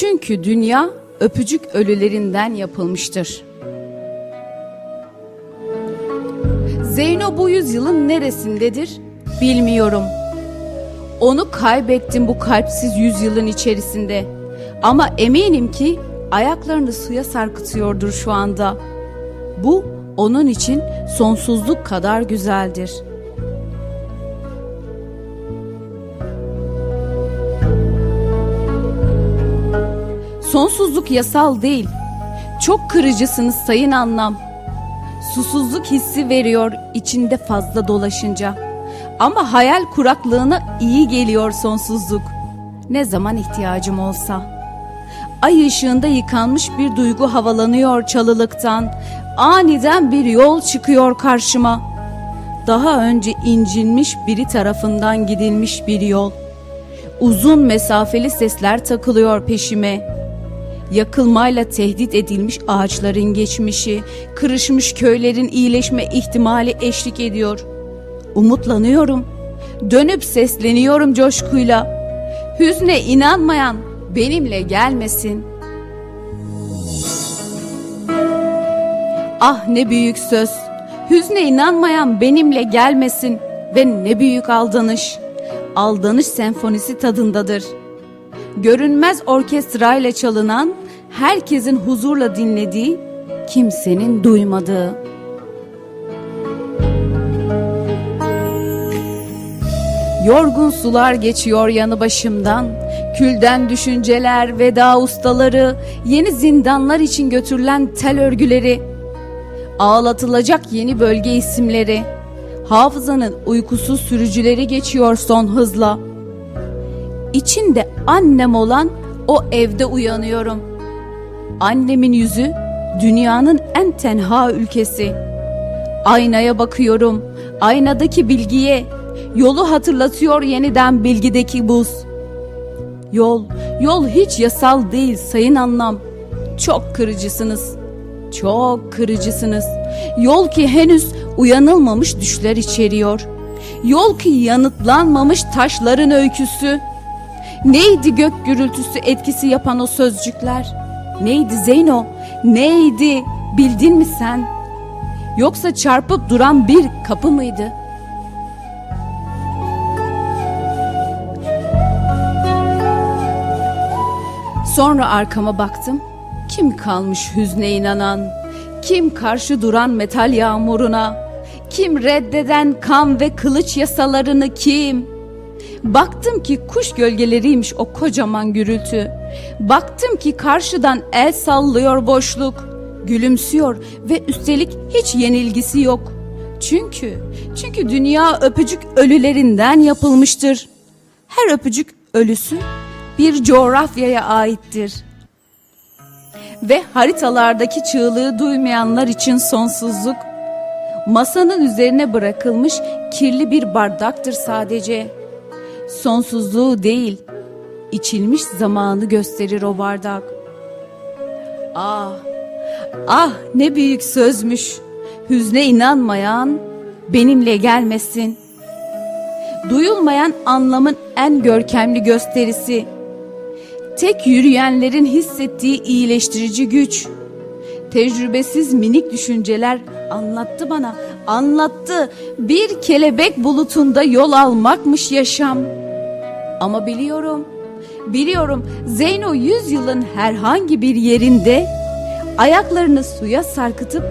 Çünkü dünya öpücük ölülerinden yapılmıştır. Zeyno bu yüzyılın neresindedir bilmiyorum. Onu kaybettim bu kalpsiz yüzyılın içerisinde. Ama eminim ki ayaklarını suya sarkıtıyordur şu anda. Bu onun için sonsuzluk kadar güzeldir. Sonsuzluk yasal değil. Çok kırıcısınız sayın anlam. Susuzluk hissi veriyor içinde fazla dolaşınca. Ama hayal kuraklığına iyi geliyor sonsuzluk. Ne zaman ihtiyacım olsa. Ay ışığında yıkanmış bir duygu havalanıyor çalılıktan. Aniden bir yol çıkıyor karşıma. Daha önce incinmiş biri tarafından gidilmiş bir yol. Uzun mesafeli sesler takılıyor peşime. Yakılmayla tehdit edilmiş ağaçların geçmişi, kırışmış köylerin iyileşme ihtimali eşlik ediyor. Umutlanıyorum. Dönüp sesleniyorum coşkuyla. Hüzne inanmayan benimle gelmesin. Ah ne büyük söz. Hüzne inanmayan benimle gelmesin ve ne büyük aldanış. Aldanış senfonisi tadındadır. Görünmez orkestrayla çalınan, herkesin huzurla dinlediği, kimsenin duymadığı. Yorgun sular geçiyor yanı başımdan. Külden düşünceler, veda ustaları, yeni zindanlar için götürülen tel örgüleri, ağlatılacak yeni bölge isimleri, hafızanın uykusuz sürücüleri geçiyor son hızla. İçinde annem olan o evde uyanıyorum. Annemin yüzü dünyanın en tenha ülkesi. Aynaya bakıyorum, aynadaki bilgiye, yolu hatırlatıyor yeniden bilgideki buz. Yol, yol hiç yasal değil sayın anlam. Çok kırıcısınız. Çok kırıcısınız. Yol ki henüz uyanılmamış düşler içeriyor. Yol ki yanıtlanmamış taşların öyküsü. Neydi gök gürültüsü etkisi yapan o sözcükler? Neydi Zeyno? Neydi? Bildin mi sen? Yoksa çarpıp duran bir kapı mıydı? Sonra arkama baktım. Kim kalmış hüzne inanan? Kim karşı duran metal yağmuruna? Kim reddeden kan ve kılıç yasalarını kim? Baktım ki kuş gölgeleriymiş o kocaman gürültü. Baktım ki karşıdan el sallıyor boşluk. Gülümsüyor ve üstelik hiç yenilgisi yok. Çünkü, çünkü dünya öpücük ölülerinden yapılmıştır. Her öpücük ölüsü bir coğrafyaya aittir. Ve haritalardaki çığlığı duymayanlar için sonsuzluk, masanın üzerine bırakılmış kirli bir bardaktır sadece. Sonsuzluğu değil, içilmiş zamanı gösterir o bardak. Ah, ah ne büyük sözmüş. Hüzne inanmayan benimle gelmesin. Duyulmayan anlamın en görkemli gösterisi. Tek yürüyenlerin hissettiği iyileştirici güç. Tecrübesiz minik düşünceler anlattı bana, anlattı. Bir kelebek bulutunda yol almakmış yaşam. Ama biliyorum, biliyorum Zeyno yüzyılın herhangi bir yerinde ayaklarını suya sarkıtıp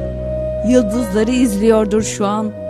yıldızları izliyordur şu an.''